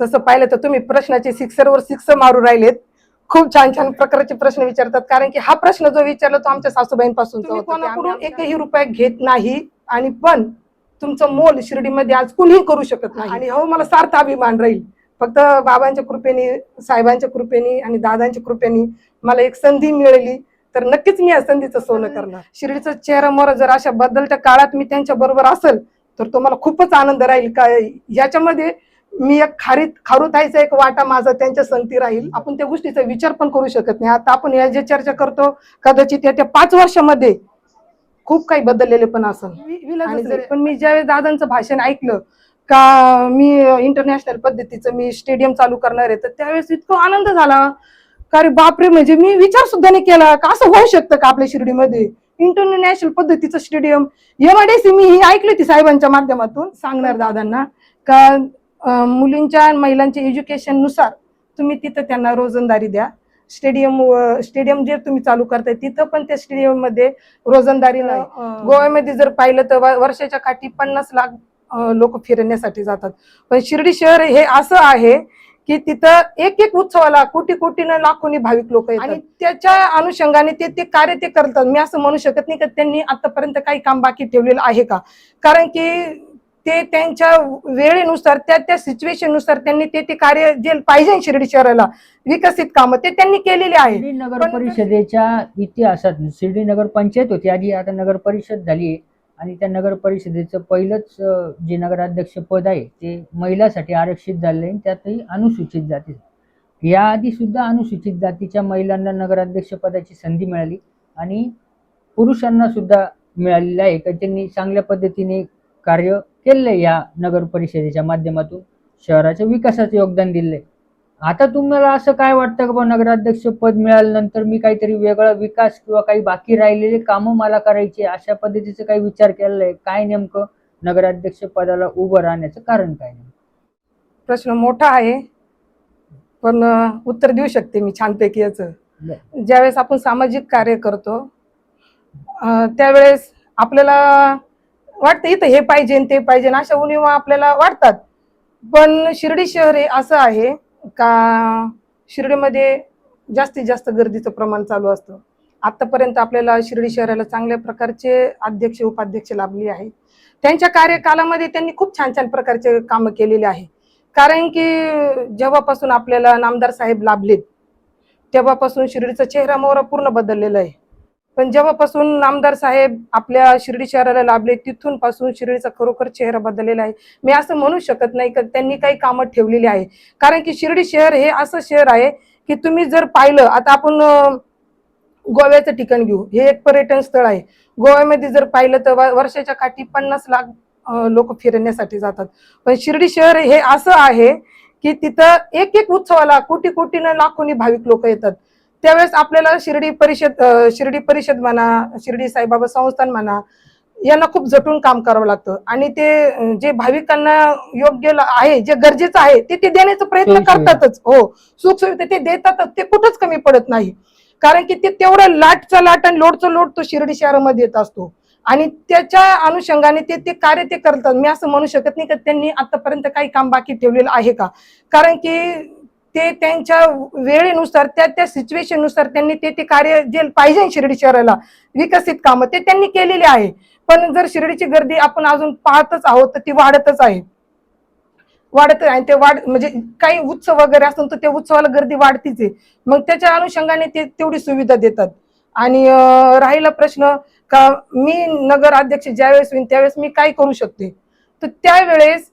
तसं पाहिलं तर तुम्ही प्रश्नाचे सिक्सरवर सिक्स मारू राहिलेत. खूप छान छान प्रकारचे प्रश्न विचारतात. कारण की हा प्रश्न जो विचारला तो आमच्या सासूबाईंपासून कोणाकडून एकही रुपया घेत नाही आणि पण तुमचं मोल शिर्डीमध्ये आज कुणीही करू शकत नाही. आणि हो मला सार्थ अभिमान राहील. फक्त बाबांच्या कृपेने साहेबांच्या कृपेने आणि दादांच्या कृपेने मला एक संधी मिळाली. तर नक्कीच मी या संधीचं सोनं करणार. शिर्डीचा चेहरा मोर जर अशा बदलत्या काळात मी त्यांच्या बरोबर असेल तर तो मला खूपच आनंद राहील. का याच्यामध्ये मी एक खारीत खारुताईचा एक वाटा माझा त्यांच्या संगती राहील. आपण त्या गोष्टीचा विचार पण करू शकत नाही. आता आपण या जे चर्चा करतो कदाचित येत्या पाच वर्षामध्ये खूप काही बदललेले पण असं पण मी ज्यावेळेस दादांचं भाषण ऐकलं का मी इंटरनॅशनल पद्धतीचं मी स्टेडियम चालू करणार आहे तर त्यावेळेस इतका आनंद झाला. का रे बापरे म्हणजे मी विचार सुद्धा नाही केला का असं होऊ शकतं का आपल्या शिर्डीमध्ये? इंटरनॅशनल पद्धतीचं स्टेडियम एमआयडीसी मी ही ऐकली होती साहेबांच्या माध्यमातून सांगणार दादांना. का मुलींच्या महिलांच्या एज्युकेशननुसार तुम्ही तिथं त्यांना रोजंदारी द्या. स्टेडियम स्टेडियम जे तुम्ही चालू करताय तिथं पण त्या स्टेडियममध्ये रोजंदारी नाही. गोव्यामध्ये जर पाहिलं तर वर्षाच्या काठी पन्नास लाख लोक फिरण्यासाठी जातात. पण शिर्डी शहर हे असं आहे की तिथं एक एक उत्सवाला कोटी कोटीनं लाखोनी भाविक लोक येतात. आणि त्याच्या अनुषंगाने ते ते कार्य ते करतात. मी असं म्हणू शकत नाही की त्यांनी आतापर्यंत काही काम बाकी ठेवलेलं आहे का? कारण की ते त्यांच्या वेळेनुसार त्या त्या सिच्युएशननुसार त्यांनी ते ते कार्य जे पाहिजे शिर्डी शहराला विकसित कामं ते त्यांनी केलेली आहे नगर परिषदेच्या इतिहासात शिर्डी नगर पंचायत होती आधी आता नगर परिषद झाली आहे. आणि त्या नगर परिषदेचं पहिलंच जे नगराध्यक्ष पद आहे ते महिलासाठी आरक्षित झाले आणि त्यातही अनुसूचित जाती. याआधी सुद्धा अनुसूचित जातीच्या महिलांना नगराध्यक्ष पदाची संधी मिळाली. आणि पुरुषांना सुद्धा मिळालेलं आहे. का त्यांनी चांगल्या पद्धतीने कार्य आहे या नगर परिषदेच्या माध्यमातून. शहराच्या विकासाचं योगदान दिलंय. आता तुम्हाला असं काय वाटतं का नगराध्यक्ष पद मिळाल्यानंतर मी काहीतरी वेगळा विकास किंवा काही बाकी राहिलेले कामं मला करायचे अशा पद्धतीचं काही विचार केलेला आहे काय नेमकं नगराध्यक्ष पदाला उभं राहण्याचं कारण काय प्रश्न मोठा आहे. पण उत्तर देऊ शकते मी छानपैकी याचं. ज्यावेळेस आपण सामाजिक कार्य करतो त्यावेळेस आपल्याला वाटतं इथं हे पाहिजे ते पाहिजे अशा उणीवा आपल्याला वाटतात. पण शिर्डी शहर हे असं आहे का शिर्डीमध्ये जास्तीत जास्त गर्दीचं प्रमाण चालू असतं. आतापर्यंत आपल्याला शिर्डी शहराला चांगल्या प्रकारचे अध्यक्ष उपाध्यक्ष लाभले आहेत. त्यांच्या कार्यकालामध्ये त्यांनी खूप छान छान प्रकारचे कामं केलेले आहे. कारण की जेव्हापासून आपल्याला नामदार साहेब लाभलेत तेव्हापासून शिर्डीचा चेहरा मोहरा पूर्ण बदललेला आहे. पण जेव्हापासून नामदार साहेब आपल्या शिर्डी शहराला लाभले तिथून पासून शिर्डीचा खरोखर चेहरा बदललेला आहे. मी असं म्हणू शकत नाही का त्यांनी काही कामं ठेवलेली आहे. कारण की शिर्डी शहर हे असं शहर आहे की तुम्ही जर पाहिलं आता आपण गोव्याचं ठिकाण घेऊ. हे एक पर्यटन स्थळ आहे. गोव्यामध्ये जर पाहिलं तर वर्षाच्या काठी पन्नास लाख लोक फिरण्यासाठी जातात. पण शिर्डी शहर हे असं आहे की तिथं एक एक उत्सवाला कोटी कोटीनं लाखोनी भाविक लोक येतात. त्यावेळेस आपल्याला शिर्डी परिषद शिर्डी परिषद म्हणा शिर्डी साईबाबा संस्थान म्हणा यांना खूप जटून काम करावं लागतं. आणि ते जे भाविकांना योग्य आहे जे गरजेचं आहे ते ते देण्याचा प्रयत्न. करतातच. हो सुखसुविधा ते देतातच ते कुठंच कमी पडत नाही. कारण की ते तेवढं लाटचा लाट आणि लोटचा लोट तो शिर्डी शहरामध्ये येत असतो. आणि त्याच्या अनुषंगाने ते ते कार्य ते करतात. मी असं म्हणू शकत नाही की त्यांनी आतापर्यंत काही काम बाकी ठेवलेलं आहे का? कारण की ते त्यांच्या वेळेनुसार त्या त्या सिच्युएशननुसार त्यांनी ते ते कार्य जे पाहिजे शिर्डी शहराला विकसित कामं ते त्यांनी केलेले आहे. पण जर शिर्डीची गर्दी आपण अजून पाहतच आहोत तर ती वाढतच आहे. वाढत आहे. आणि ते वाढ म्हणजे काही उत्सव वगैरे असतो तर त्या उत्सवाला गर्दी वाढतीच आहे. मग त्याच्या अनुषंगाने ते तेवढी सुविधा देतात. आणि राहिला प्रश्न का मी नगर अध्यक्ष ज्यावेळेस होईन त्यावेळेस मी काय करू शकते? तर त्यावेळेस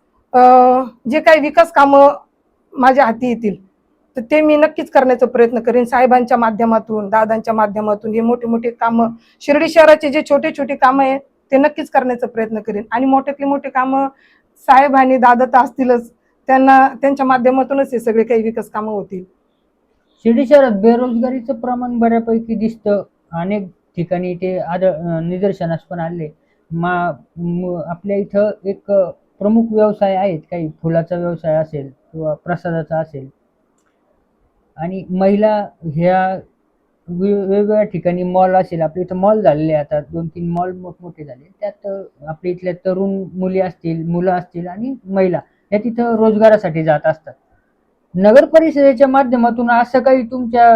जे काही विकास कामं माझ्या हाती येतील. तर ते मी नक्कीच करण्याचा प्रयत्न करेन. साहेबांच्या माध्यमातून दादांच्या माध्यमातून हे मोठे मोठे कामं शिर्डी शहराचे जे छोटे छोटे कामं आहेत ते नक्कीच करण्याचा प्रयत्न करेन. आणि मोठ्यातले मोठे कामं साहेब आणि दादा तर असतीलच. त्यांना त्यांच्या माध्यमातूनच हे सगळे काही विकास कामं होतील. शिर्डी शहरात बेरोजगारीचं प्रमाण बऱ्यापैकी दिसतं. अनेक ठिकाणी ते आद निदर्शनास पण आले. मा आपल्या इथं एक प्रमुख व्यवसाय आहेत. काही फुलाचा व्यवसाय असेल किंवा प्रसादाचा असेल. आणि महिला ह्या वेगवेगळ्या ठिकाणी मॉल असेल आपल्या इथं मॉल झालेले आता दोन तीन मॉल मोठमोठे झाले. त्यात आपल्या इथल्या तरुण मुली असतील मुलं असतील आणि महिला या तिथं रोजगारासाठी जात असतात. नगर परिषदेच्या माध्यमातून असं काही तुमच्या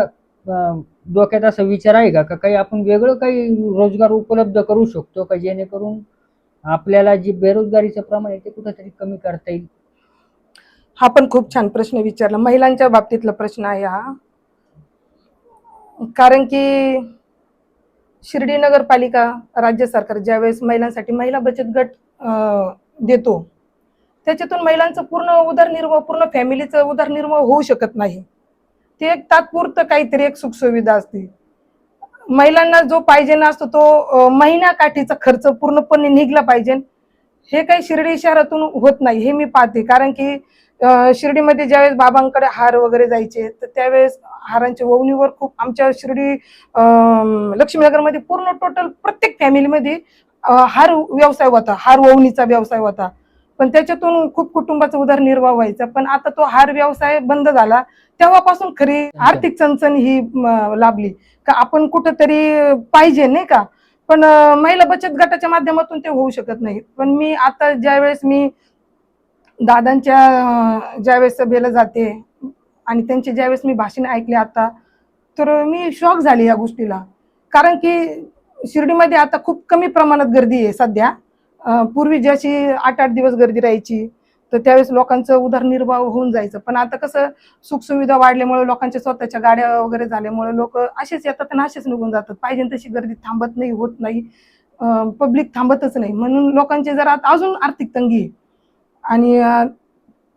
डोक्यात असा विचार आहे का? का काही आपण वेगळं काही रोजगार उपलब्ध करू शकतो का? जेणेकरून आपल्याला जे बेरोजगारीचं प्रमाण आहे ते कुठेतरी कमी करता येईल? हा पण खूप छान प्रश्न विचारला. महिलांच्या बाबतीतला प्रश्न आहे हा. कारण की शिर्डी नगरपालिका राज्य सरकार ज्यावेळेस महिलांसाठी महिला बचत गट अं, देतो त्याच्यातून महिलांचं पूर्ण उदरनिर्वाह पूर्ण फॅमिलीचं उदरनिर्वाह होऊ शकत नाही. ते एक तात्पुरतं काहीतरी एक सुखसुविधा असते. महिलांना जो पाहिजे ना असतो तो अं, महिन्याकाठीचा खर्च पूर्णपणे निघला पाहिजे. हे काही शिर्डी शहरातून होत नाही हे मी पाहते. कारण की शिर्डीमध्ये ज्यावेळेस बाबांकडे हार वगैरे जायचे तर त्यावेळेस हारांच्या ओवणीवर खूप आमच्या शिर्डी लक्ष्मीनगरमध्ये पूर्ण टोटल प्रत्येक फॅमिलीमध्ये हार व्यवसाय होता हार ओवणीचा व्यवसाय होता. पण त्याच्यातून खूप कुटुंबाचा उदरनिर्वाह व्हायचा. पण आता तो हार व्यवसाय बंद झाला. तेव्हापासून खरी आर्थिक चणचण ही लाभली. का आपण कुठंतरी पाहिजे नाही का? पण महिला बचत गटाच्या माध्यमातून ते होऊ शकत नाही. पण मी आता ज्यावेळेस मी दादांच्या ज्यावेळेस सभेला जाते आणि त्यांचे ज्यावेळेस मी भाषण ऐकले आता तर मी शॉक झाले या गोष्टीला. कारण की शिर्डीमध्ये आता खूप कमी प्रमाणात गर्दी आहे सध्या. पूर्वी ज्याची आठ आठ दिवस गर्दी राहायची तर त्यावेळेस लोकांचं उदरनिर्वाह होऊन जायचं. पण आता कसं सुखसुविधा वाढल्यामुळे लोकांच्या स्वतःच्या गाड्या वगैरे झाल्यामुळे लोक असेच येतात आणि असेच निघून जातात. पाहिजे तशी गर्दी थांबत नाही होत नाही. पब्लिक थांबतच नाही. म्हणून लोकांची जरा आता अजून आर्थिक तंगी आहे. आणि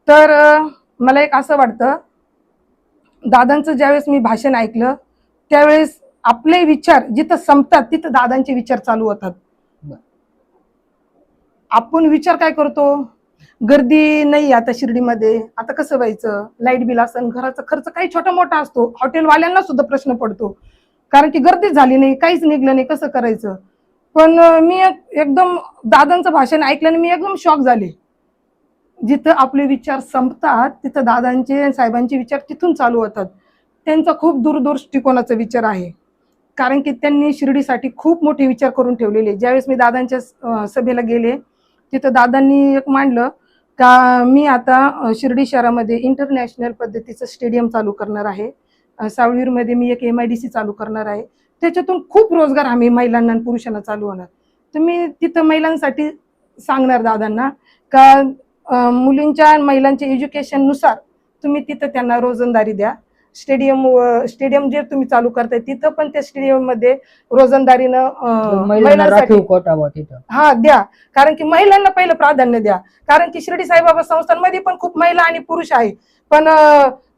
तर मला एक असं वाटतं दादांचं ज्यावेळेस मी भाषण ऐकलं त्यावेळेस आपले विचार जिथं संपतात तिथं दादांचे विचार चालू होतात. आपण विचार काय करतो? गर्दी नाही आता शिर्डीमध्ये आता कसं व्हायचं? लाइट बिल असन घराचा खर्च काही छोटा मोठा असतो हॉटेलवाल्यांना सुद्धा प्रश्न पडतो. कारण की गर्दीच झाली नाही काहीच निघलं नाही कसं करायचं? पण मी एक- एकदम दादांचं भाषण ऐकल्याने मी एकदम शॉक झाले. जिथं आपले विचार संपतात तिथं दादांचे साहेबांचे विचार तिथून चालू होतात. त्यांचा खूप दूरदृष्टिकोनाचा विचार आहे. कारण की त्यांनी शिर्डीसाठी खूप मोठे विचार करून ठेवलेले. ज्यावेळेस मी दादांच्या सभेला गेले तिथं दादांनी एक मांडलं का मी आता शिर्डी शहरामध्ये इंटरनॅशनल पद्धतीचं स्टेडियम चालू करणार आहे. सावळीरमध्ये मी एक एम आय डी सी चालू करणार आहे. त्याच्यातून खूप रोजगार आम्ही महिलांना आणि पुरुषांना चालू होणार. तर मी तिथं महिलांसाठी सांगणार दादांना का मुलींच्या आणि महिलांच्या एज्युकेशननुसार तुम्ही तिथं त्यांना रोजंदारी द्या. स्टेडियम स्टेडियम जे तुम्ही चालू करताय तिथं पण त्या स्टेडियममध्ये रोजंदारीनं हा द्या. कारण की महिलांना पहिलं प्राधान्य द्या. कारण की शिर्डी साईबाबा संस्थांमध्ये पण खूप महिला आणि पुरुष आहे. पण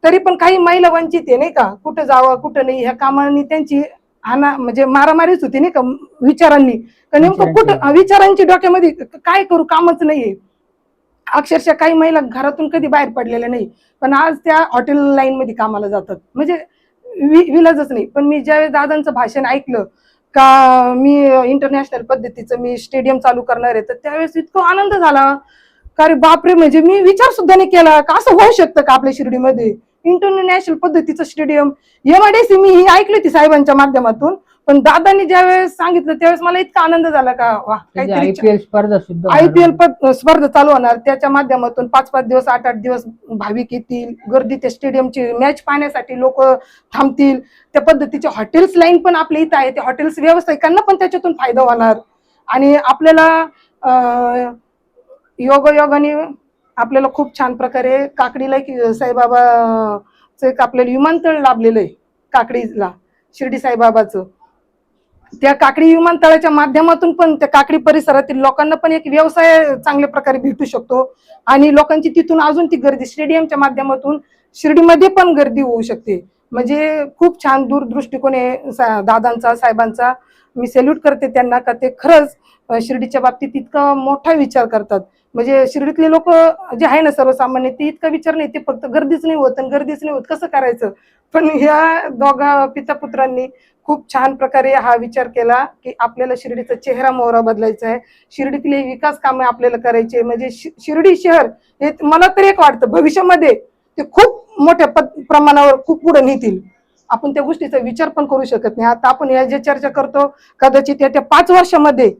तरी पण काही महिला वंचित आहे नाही का? कुठं जावं कुठं नाही ह्या कामांनी त्यांची हाना म्हणजे मारामारीच होती नाही का? विचारांनी. नेमकं कुठं. विचारांची डोक्यामध्ये काय करू? कामच नाहीये. अक्षरशः काही महिला घरातून कधी बाहेर पडलेल्या नाही. पण आज त्या हॉटेल लाईन मध्ये कामाला जातात. म्हणजे विलाजच नाही. पण मी ज्यावेळेस दादांचं भाषण ऐकलं का मी इंटरनॅशनल पद्धतीचं मी स्टेडियम चालू करणार आहे तर त्यावेळेस इतका आनंद झाला. कारण बापरे म्हणजे मी विचार सुद्धा नाही केला का असं होऊ शकतं का आपल्या शिर्डीमध्ये? इंटरनॅशनल पद्धतीचं स्टेडियम एमआयडीसी मी ही ऐकली होती साहेबांच्या माध्यमातून. पण दादांनी ज्यावेळेस सांगितलं त्यावेळेस मला इतका आनंद झाला का वा काहीतरी आयपीएल स्पर्धा सुद्धा आयपीएल स्पर्धा चालू होणार. त्याच्या माध्यमातून पाच पाच दिवस आठ आठ दिवस भाविक येतील. गर्दी त्या स्टेडियमची मॅच पाहण्यासाठी लोक थांबतील. त्या पद्धतीचे हॉटेल्स लाईन पण आपल्या इथं आहे त्या हॉटेल्स व्यावसायिकांना पण त्याच्यातून फायदा होणार. आणि आपल्याला अं, योगायोगाने आपल्याला खूप छान प्रकारे काकडीला साईबाबाचं एक आपल्याला विमानतळ लाभलेलं आहे. काकडीला शिर्डी साईबाबाचं. त्या काकडी विमानतळाच्या माध्यमातून पण त्या काकडी परिसरातील लोकांना पण एक व्यवसाय चांगल्या प्रकारे भेटू शकतो. आणि लोकांची तिथून अजून ती गर्दी स्टेडियमच्या माध्यमातून शिर्डीमध्ये पण गर्दी होऊ शकते. म्हणजे खूप छान दूरदृष्टिकोन आहे सा- दादांचा साहेबांचा मी सॅल्यूट करते त्यांना का ते खरंच शिर्डीच्या बाबतीत इतका मोठा विचार करतात. म्हणजे शिर्डीतले लोक जे आहे ना सर्वसामान्य ते इतका विचार नाही ते फक्त गर्दीच नाही होत आणि गर्दीच नाही होत. कसं करायचं? पण ह्या दोघा पिता पुत्रांनी खूप छान प्रकारे हा विचार केला की आपल्याला शिर्डीचा चेहरा मोहरा बदलायचा आहे शिर्डीतले विकास कामे आपल्याला करायचे. म्हणजे शि- शिर्डी शहर हे मला तरी एक वाटतं भविष्यामध्ये ते खूप मोठ्या प्रमाणावर खूप पुढे नेतील. आपण त्या गोष्टीचा विचार पण करू शकत नाही. आता आपण या जे चर्चा करतो कदाचित येत्या पाच वर्षामध्ये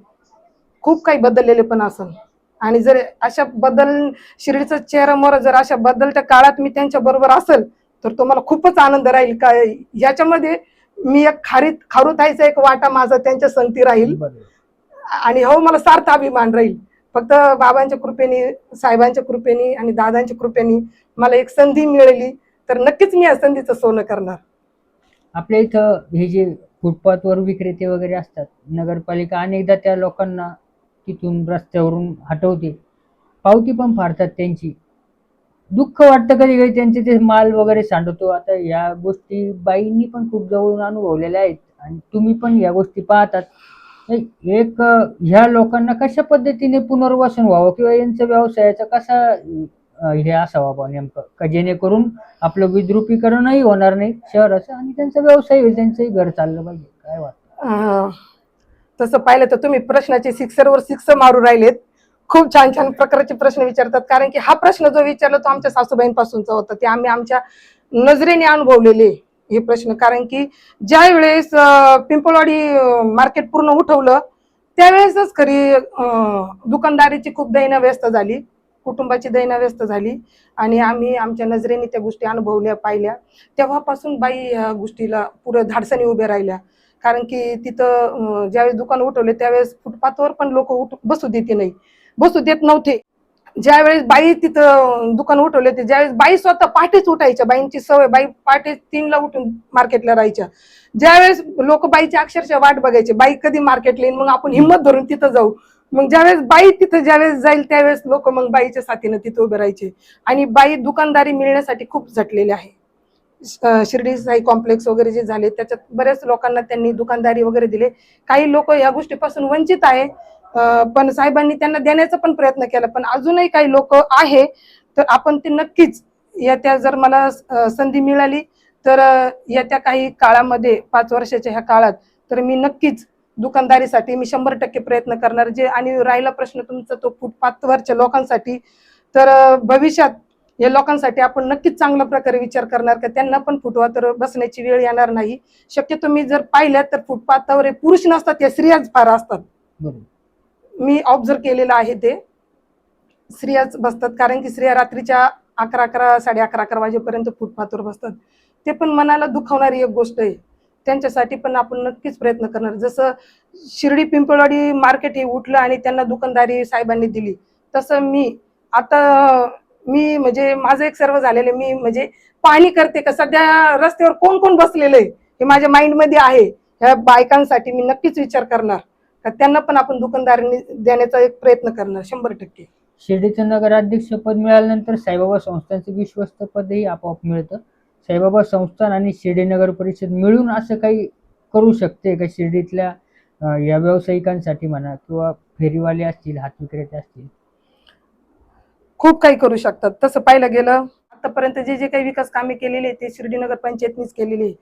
खूप काही बदललेले पण असेल आणि जर अशा बदल शिर्डीचा चेहरा मोहरा जर अशा बदलत्या काळात मी त्यांच्या बरोबर असेल तर तो मला खूपच आनंद राहील. का याच्यामध्ये मी एक खारीत खारुताईचा एक वाटा माझा त्यांच्या संगती राहील. आणि हो मला सार्थ अभिमान राहील. फक्त बाबांच्या कृपेने साहेबांच्या कृपेने आणि दादांच्या कृपेने मला एक संधी मिळाली तर नक्कीच मी या संधीचं सोनं करणार. आपल्या इथं हे जे फुटपाथवर विक्रेते वगैरे असतात नगरपालिका अनेकदा त्या लोकांना तिथून रस्त्यावरून हटवते. पावती पण फाडतात त्यांची. दुःख वाटतं कधी कधी त्यांचे ते माल वगैरे सांडवतो आता या गोष्टी बाईंनी पण खूप जवळून अनुभवलेल्या आहेत. आणि तुम्ही पण या गोष्टी पाहतात. एक ह्या लोकांना कशा पद्धतीने पुनर्वसन व्हावं किंवा यांचं व्यवसायाचा कसा हे असावा बा नेमकं? का जेणेकरून आपलं विद्रुपीकरणही होणार नाही शहराचं आणि त्यांचा व्यवसाय होईल त्यांचंही घर चाललं पाहिजे? काय वाटतं? तसं पाहिलं तर तुम्ही प्रश्नाचे सिक्सरवर सिक्स मारू राहिलेत. खूप छान छान प्रकारचे प्रश्न विचारतात. कारण की हा प्रश्न जो विचारला तो आमच्या सासूबाईंपासूनचा होता. ते आम्ही आमच्या नजरेने अनुभवलेले हे प्रश्न. कारण की ज्या वेळेस पिंपळवाडी मार्केट पूर्ण उठवलं त्यावेळेसच खरी दुकानदारीची खूप दैनव्यस्त झाली. कुटुंबाची दैनव्यस्त झाली. आणि आम्ही आमच्या नजरेने त्या गोष्टी अनुभवल्या पाहिल्या. तेव्हापासून बाई ह्या गोष्टीला पुढे धाडसाने उभ्या राहिल्या. कारण की तिथं ज्यावेळेस दुकान उठवले त्यावेळेस फुटपाथवर पण लोक उठ बसू देते नाही. बसू देत नव्हते. ज्यावेळेस बाई तिथं दुकान उठवले होते ज्यावेळेस बाई स्वतः पहाटेच उठायच्या. बाईंची सवय बाई पहाटे तीनला उठून मार्केटला राहायच्या. ज्यावेळेस लोक बाईची अक्षरशः वाट बघायचे बाई कधी मार्केटला येईल मग आपण हिंमत धरून तिथं जाऊ. मग ज्यावेळेस बाई तिथं ज्यावेळेस जाईल त्यावेळेस लोक मग बाईच्या साथीनं तिथं उभे राहायचे. आणि बाई दुकानदारी मिळण्यासाठी खूप झटलेले आहे. शिर्डी साई कॉम्प्लेक्स वगैरे जे झाले त्याच्यात बऱ्याच लोकांना त्यांनी दुकानदारी वगैरे दिले. काही लोक या गोष्टीपासून वंचित आहे. पण साहेबांनी त्यांना देण्याचा पण प्रयत्न केला. पण अजूनही काही लोक आहे तर आपण ते नक्कीच येत्या जर मला संधी मिळाली तर येत्या काही काळामध्ये पाच वर्षाच्या ह्या काळात तर मी नक्कीच दुकानदारीसाठी मी शंभर टक्के प्रयत्न करणार. जे आणि राहिला प्रश्न तुमचा तो फुटपाथवरच्या लोकांसाठी. तर भविष्यात या लोकांसाठी आपण नक्कीच चांगल्या प्रकारे विचार करणार का त्यांना पण फुटपाथवर बसण्याची वेळ येणार नाही. शक्यतो मी जर पाहिलं तर फुटपाथवर पुरुष नसतात या स्त्रियाच फार असतात. बरोबर. मी ऑब्झर्व केलेलं आहे ते. स्त्रियाच बसतात कारण की स्त्रिया रात्रीच्या अकरा अकरा साडे अकरा अकरा वाजेपर्यंत फुटपाथवर बसतात. ते पण मनाला दुखावणारी एक गोष्ट आहे. त्यांच्यासाठी पण आपण नक्कीच प्रयत्न करणार. जसं शिर्डी पिंपळवाडी मार्केट हे उठलं आणि त्यांना दुकानदारी साहेबांनी दिली तसं मी आता मी म्हणजे माझं एक सर्व झालेलं आहे. मी म्हणजे पाणी करते का? सध्या रस्त्यावर कोण कोण बसलेलं आहे? हे माझ्या माइंडमध्ये आहे. ह्या बायकांसाठी मी नक्कीच विचार करणार. का त्यांना पण आपण दुकानदारी देण्याचा एक प्रयत्न करणार शंभर टक्के. शिर्डीचं नगराध्यक्ष पद मिळाल्यानंतर साईबाबा संस्थांचं विश्वस्त पदही आपोआप मिळतं. साईबाबा संस्थान आणि शिर्डी नगर परिषद मिळून असं काही करू शकते का शिर्डीतल्या या व्यावसायिकांसाठी म्हणा किंवा फेरीवाले असतील हात विक्रेते असतील? खूप काही करू शकतात. तसं पाहिलं गेलं आतापर्यंत जे जे काही विकास कामे केलेली ते शिर्डी नगर पंचायतनीच केलेली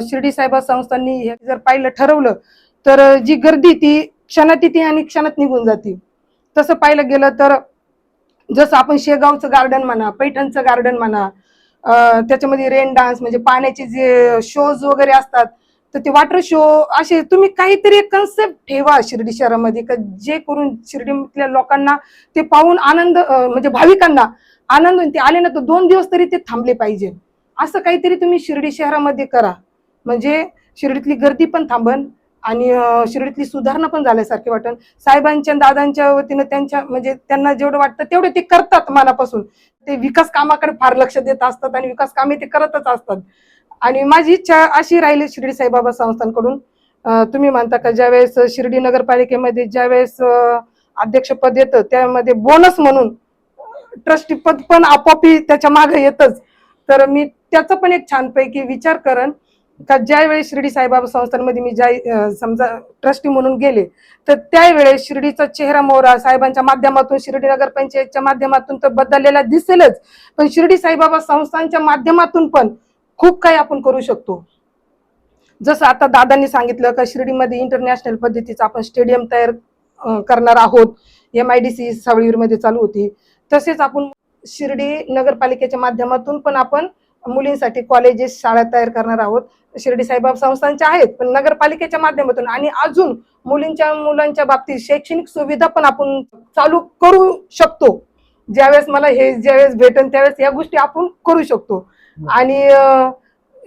शिर्डी साहेबा संस्थांनी हे जर पाहिलं ठरवलं तर जी गर्दी ती क्षणात येते आणि क्षणात निघून जाते. तसं पाहिलं गेलं तर जसं आपण शेगावचं गार्डन म्हणा पैठणचं गार्डन म्हणा त्याच्यामध्ये रेन डान्स म्हणजे पाण्याचे जे शोज वगैरे असतात तर ते वॉटर शो असे तुम्ही काहीतरी एक कन्सेप्ट ठेवा शिर्डी शहरामध्ये का जे करून शिर्डीतल्या लोकांना ते पाहून आनंद म्हणजे भाविकांना आनंद ते आले ना तर दोन दिवस तरी ते थांबले पाहिजे. असं काहीतरी तुम्ही शिर्डी शहरामध्ये करा. म्हणजे शिर्डीतली गर्दी पण थांबन आणि शिर्डीतली सुधारणा पण झाल्यासारखी वाटण साहेबांच्या आणि दादांच्या वतीनं त्यांच्या म्हणजे त्यांना जेवढं वाटतं तेवढे ते करतात मनापासून. ते विकास कामाकडे फार लक्ष देत असतात आणि विकास कामे ते करतच असतात. आणि माझी इच्छा अशी राहिली शिर्डी साईबाबा संस्थांकडून. तुम्ही म्हणता का ज्यावेळेस शिर्डी नगरपालिकेमध्ये ज्यावेळेस अध्यक्षपद येतं त्यामध्ये बोनस म्हणून ट्रस्टी पद पण आपोआप त्याच्यामागे येतच. तर मी त्याचा पण एक छानपैकी विचार करण का ज्यावेळी शिर्डी साईबाबा संस्थांमध्ये मी ज्या समजा ट्रस्टी म्हणून गेले तर त्यावेळेस शिर्डीचा चेहरा मोहरा साहेबांच्या माध्यमातून शिर्डी नगर पंचायतच्या माध्यमातून तर बदललेला दिसेलच. पण शिर्डी साईबाबा संस्थांच्या माध्यमातून पण खूप काही आपण करू शकतो. जसं आता दादांनी सांगितलं का शिर्डीमध्ये इंटरनॅशनल पद्धतीचं आपण स्टेडियम तयार करणार आहोत. एम आय डी सी सावळीमध्ये चालू होती. तसेच आपण शिर्डी नगरपालिकेच्या माध्यमातून पण आपण मुलींसाठी कॉलेजेस शाळा तयार करणार आहोत. शिर्डी साईबाब संस्थांच्या आहेत पण नगरपालिकेच्या माध्यमातून आणि अजून मुलींच्या मुलांच्या बाबतीत शैक्षणिक सुविधा पण आपण चालू करू शकतो. ज्यावेळेस मला हे ज्यावेळेस भेटेल त्यावेळेस या गोष्टी आपण करू शकतो. आणि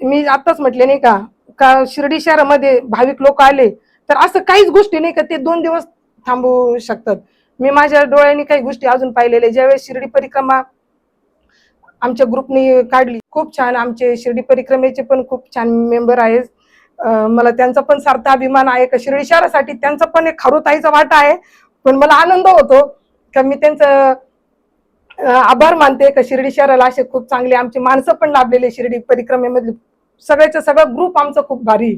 मी आताच म्हटले नाही का का शिर्डी शहरामध्ये भाविक लोक आले तर असं काहीच गोष्टी नाही का ते दोन दिवस थांबू शकतात. मी माझ्या डोळ्यांनी काही गोष्टी अजून पाहिलेल्या ज्यावेळेस शिर्डी परिक्रमा आमच्या ग्रुपने काढली. खूप छान आमचे शिर्डी परिक्रमेचे पण खूप छान मेंबर आहेत. मला त्यांचा पण सार्थ अभिमान आहे का शिर्डी शहरासाठी त्यांचा पण एक खारुताईचा वाटा आहे. पण मला आनंद होतो का मी त्यांचं आभार मानते का शिर्डी शहराला असे खूप चांगले आमचे माणसं पण लाभलेले शिर्डी परिक्रमेमधले. सगळ्याचा सगळा ग्रुप आमचा खूप भारी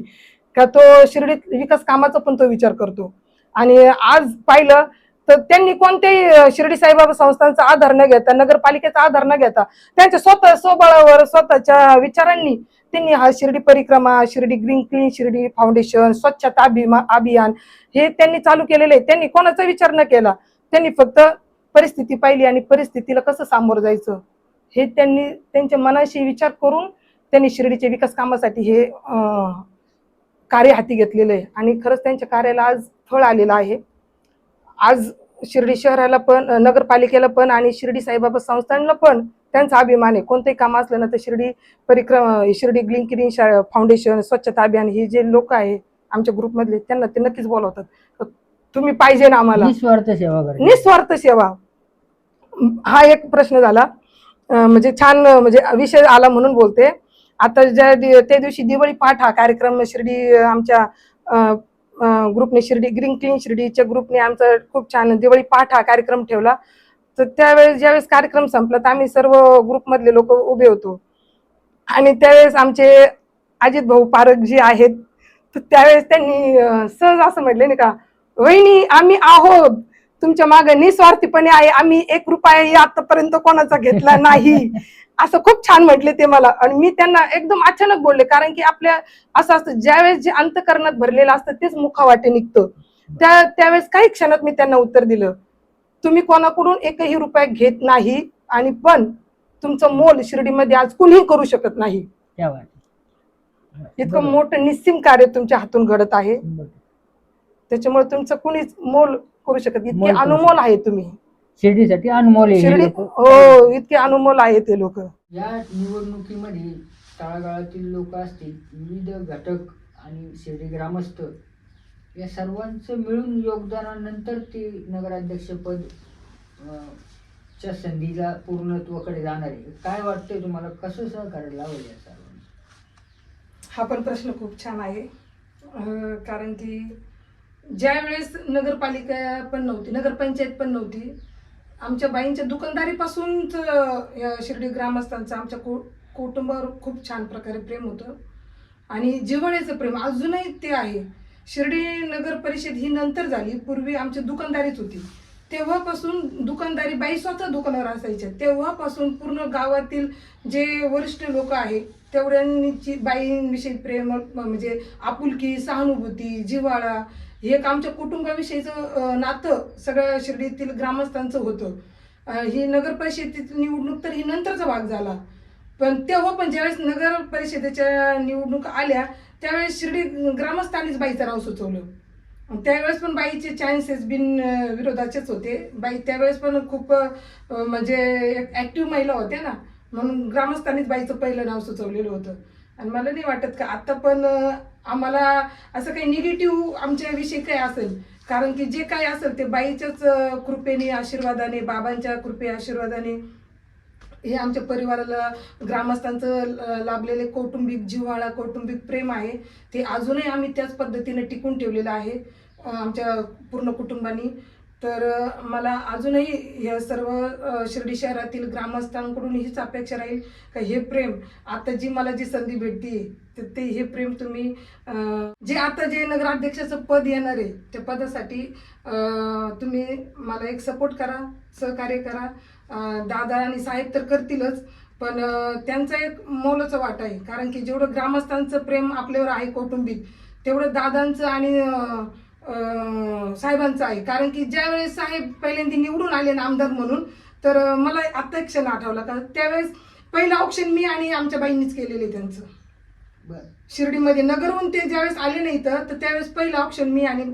का तो शिर्डीत विकास कामाचा पण तो विचार करतो. आणि आज पाहिलं तर त्यांनी कोणत्याही शिर्डी साईबाबा संस्थांचा आधार न घेता नगरपालिकेचा आधार न घेता त्यांच्या स्वतः स्वबळावर स्वतःच्या विचारांनी त्यांनी हा शिर्डी परिक्रमा Shirdi green clean Shirdi foundation स्वच्छता अभिमा अभियान हे त्यांनी चालू केलेले आहे. त्यांनी कोणाचा विचार न केला त्यांनी फक्त परिस्थिती पाहिली आणि परिस्थितीला कसं सामोरं जायचं हे त्यांनी त्यांच्या मनाशी विचार करून त्यांनी शिर्डीच्या विकास कामासाठी हे कार्य हाती घेतलेलं आहे आणि खरंच त्यांच्या कार्याला आज फळ आलेलं आहे आज शिर्डी शहराला पण नगरपालिकेला पण आणि शिर्डी साईबाबा संस्थांना पण त्यांचा अभिमान आहे. कोणतंही काम असलं ना तर शिर्डी परिक्रमा शिर्डी ग्लीन क्लीन फाउंडेशन स्वच्छता अभियान हे जे लोक आहे आमच्या ग्रुपमधले त्यांना ते नक्कीच बोलवतात. तुम्ही पाहिजे ना आम्हाला. निस्वार्थ सेवा निस्वार्थ सेवा. हा एक प्रश्न झाला. म्हणजे छान म्हणजे विषय आला म्हणून बोलते. आता ज्या त्या दिवशी दिवाळी पाठ हा कार्यक्रम शिर्डी आमच्या ग्रुपने शिर्डी ग्रीन क्लीन शिर्डीच्या ग्रुपने आमचा खूप छान दिवाळी पाठ हा कार्यक्रम ठेवला. तर त्यावेळेस ज्यावेळेस कार्यक्रम संपला तर आम्ही सर्व ग्रुपमधले लोक उभे होतो. आणि त्यावेळेस आमचे अजित भाऊ पारक जे आहेत तर त्यावेळेस त्यांनी सहज असं म्हटले नाही का वहिनी आम्ही आहोत. तुमच्या मागे निस्वार्थीपणे आहे. आम्ही एक रुपयाही आतापर्यंत कोणाचा घेतला नाही. असं खूप छान म्हटले ते मला. आणि मी त्यांना एकदम अचानक बोलले कारण की आपल्या असं असतं ज्यावेळेस जे अंतकरणात भरलेलं असतं तेच मुखावाटे निघतं. त्या त्यावेळेस काही क्षणात मी त्यांना उत्तर दिलं तुम्ही कोणाकडून एकही रुपया घेत नाही आणि पण तुमचं मोल शिर्डीमध्ये आज कुणीही करू शकत नाही. इतकं मोठं निस्सीम कार्य तुमच्या हातून घडत आहे. त्याच्यामुळे तुमचं कुणीच मोल करू शकत इतके अनमोल आहे तुम्ही. शिर्डीसाठी अनमोल आहे हे शिर्डी? लोकं. हो इतके अनमोल आहे ते लोक. या निवडणुकीमध्ये तळागाळातील लोक असतील विविध घटक आणि शिर्डी ग्रामस्थ या सर्वांचं मिळून योगदानानंतर ते नगराध्यक्षपद अं, च्या संधीला पूर्णत्वाकडे जाणार आहे. काय वाटतंय तुम्हाला? कसं सहकार्य लावलं या सर्वांना हा पण प्रश्न खूप छान आहे. अं, कारण की ज्या वेळेस नगरपालिका पण नव्हती नगरपंचायत पण नव्हती आमच्या बाईंच्या दुकानदारीपासूनच या शिर्डी ग्रामस्थांचं आमच्या कु कुटुंबावर खूप छान प्रकारे प्रेम होतं. आणि जिव्हाळ्याचं प्रेम अजूनही ते आहे. शिर्डी नगर परिषद ही नंतर झाली पूर्वी आमची दुकानदारीच होती. तेव्हापासून दुकानदारी बाई स्वतः दुकानावर असायच्या. तेव्हापासून पूर्ण गावातील जे वरिष्ठ लोक आहेत तेवढ्यांची बाईंविषयी प्रेम म्हणजे आपुलकी सहानुभूती जिव्हाळा हे एक आमच्या कुटुंबाविषयीचं नातं सगळ्या शिर्डीतील ग्रामस्थांचं होतं. ही नगर परिषदेतील निवडणूक तर ही नंतरचा भाग झाला. पण तेव्हा पण ज्यावेळेस नगर परिषदेच्या निवडणूक आल्या त्यावेळेस शिर्डी ग्रामस्थांनीच बाईचं नाव सुचवलं. त्यावेळेस पण बाईचे चान्सेस बिन विरोधाचेच होते. बाई त्यावेळेस पण खूप म्हणजे ॲक्टिव्ह महिला होत्या ना. म्हणून ग्रामस्थांनीच बाईचं पहिलं नाव सुचवलेलं होतं. आणि मला नाही वाटत का आता पण आम्हाला असं काही निगेटिव्ह आमच्याविषयी काय असेल. कारण की जे काय असेल ते बाईच्याच कृपेने आशीर्वादाने बाबांच्या कृपे आशीर्वादाने हे आमच्या परिवाराला ग्रामस्थांचं लाभलेले कौटुंबिक जिव्हाळा कौटुंबिक प्रेम आहे ते अजूनही आम्ही त्याच पद्धतीने टिकून ठेवलेलं आहे आमच्या पूर्ण कुटुंबानी. तर मला अजूनही ह्या सर्व शिर्डी शहरातील ग्रामस्थांकडून हीच अपेक्षा राहील का हे प्रेम आता जी मला जी संधी भेटते तर ते हे प्रेम तुम्ही जे आता जे नगराध्यक्षाचं पद येणार आहे त्या पदासाठी तुम्ही मला एक सपोर्ट करा सहकार्य करा. दादा आणि साहेब तर करतीलच पण त्यांचा एक मोलाचा वाटा आहे कारण की जेवढं ग्रामस्थांचं प्रेम आपल्यावर आहे कौटुंबिक तेवढं दादांचं आणि साहेबांचं आहे. कारण की ज्यावेळेस साहेब पहिल्यांदा निवडून आले ना आमदार म्हणून तर मला आत्ता क्षण आठवला. का त्यावेळेस पहिलं ऑप्शन मी आणि आमच्या बाईंनीच केलेलं आहे त्यांचं. बरं. शिर्डीमध्ये नगरहून ते ज्यावेळेस आले नाही तर त्यावेळेस पहिलं ऑप्शन मी आणि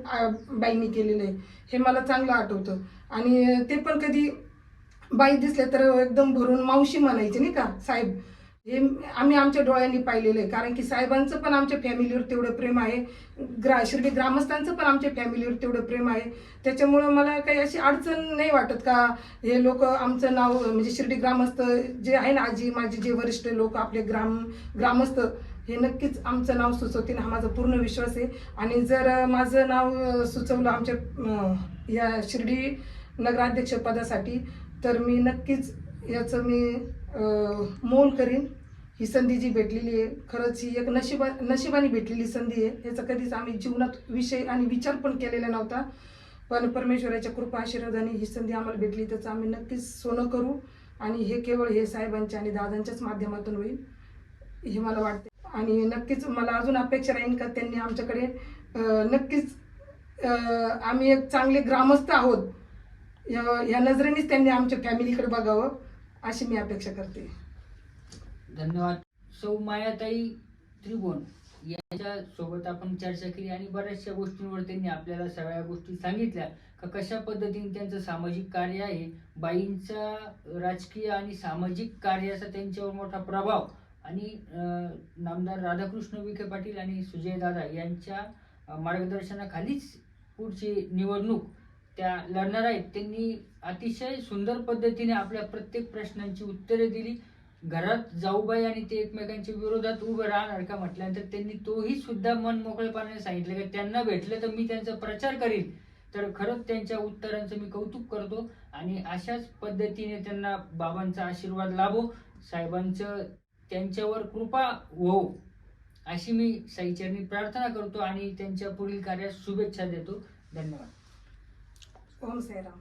बाईंनी केलेलं आहे. हे मला चांगलं आठवतं. आणि ते पण कधी बाई दिसले तर एकदम भरून मावशी म्हणायचे नाही का साहेब? हे आम्ही आमच्या डोळ्यांनी पाहिलेलं आहे. कारण की साहेबांचं पण आमच्या फॅमिलीवर तेवढं प्रेम आहे. ग्रा शिर्डी ग्रामस्थांचं पण आमच्या फॅमिलीवर तेवढं प्रेम आहे. त्याच्यामुळं मला काही अशी अडचण नाही वाटत का हे लोक आमचं नाव म्हणजे शिर्डी ग्रामस्थ जे आहे ना आजी माझे जे वरिष्ठ लोक आपले ग्राम ग्रामस्थ हे नक्कीच आमचं नाव सुचवतील हा माझा पूर्ण विश्वास आहे. आणि जर माझं नाव सुचवलं आमच्या या शिर्डी नगराध्यक्षपदासाठी तर मी नक्कीच याचं मी मोल करीन. ही संधी जी भेटलेली आहे खरंच ही एक नशिबा नशिबाने भेटलेली संधी आहे. याचा कधीच आम्ही जीवनात विषय आणि विचार पण केलेला नव्हता. पण परमेश्वराच्या कृपा आशीर्वादाने ही संधी आम्हाला भेटली. त्याचं आम्ही नक्कीच सोनं करू आणि हे केवळ हे साहेबांच्या आणि दादांच्याच माध्यमातून होईल हे मला वाटते आणि नक्कीच मला अजून अपेक्षा राहील का त्यांनी आमच्याकडे नक्कीच आम्ही एक चांगले ग्रामस्थ आहोत. या या नजरेनेच त्यांनी आमच्या फॅमिलीकडे बघावं अशी मी अपेक्षा करते. धन्यवाद. सौ मायाताई त्रिभुवन यांच्या सोबत आपण चर्चा केली आणि बऱ्याचशा गोष्टींवर त्यांनी आपल्याला सगळ्या गोष्टी सांगितल्या. का कशा पद्धतीने त्यांचं सामाजिक कार्य आहे? बाईंचा राजकीय आणि सामाजिक कार्याचा त्यांच्यावर मोठा प्रभाव. आणि नामदार राधाकृष्ण विखे पाटील आणि सुजय दादा यांच्या मार्गदर्शनाखालीच पुढची निवडणूक त्या लढणार आहेत. त्यांनी अतिशय सुंदर पद्धतीने आपल्या प्रत्येक प्रश्नांची उत्तरे दिली. घरात जाऊबाई आणि ते एकमेकांच्या विरोधात उभं राहणार का म्हटल्यानंतर त्यांनी तोही सुद्धा मन मोकळेपणाने सांगितलं की त्यांना भेटलं तर मी त्यांचा प्रचार करीन. तर खरंच त्यांच्या उत्तरांचं मी कौतुक करतो आणि अशाच पद्धतीने त्यांना बाबांचा आशीर्वाद लाभो. साहेबांचं त्यांच्यावर कृपा हो अशी मी साईचरणी प्रार्थना करतो आणि त्यांच्या पुढील कार्यास शुभेच्छा देतो. धन्यवाद. ओम साईराम.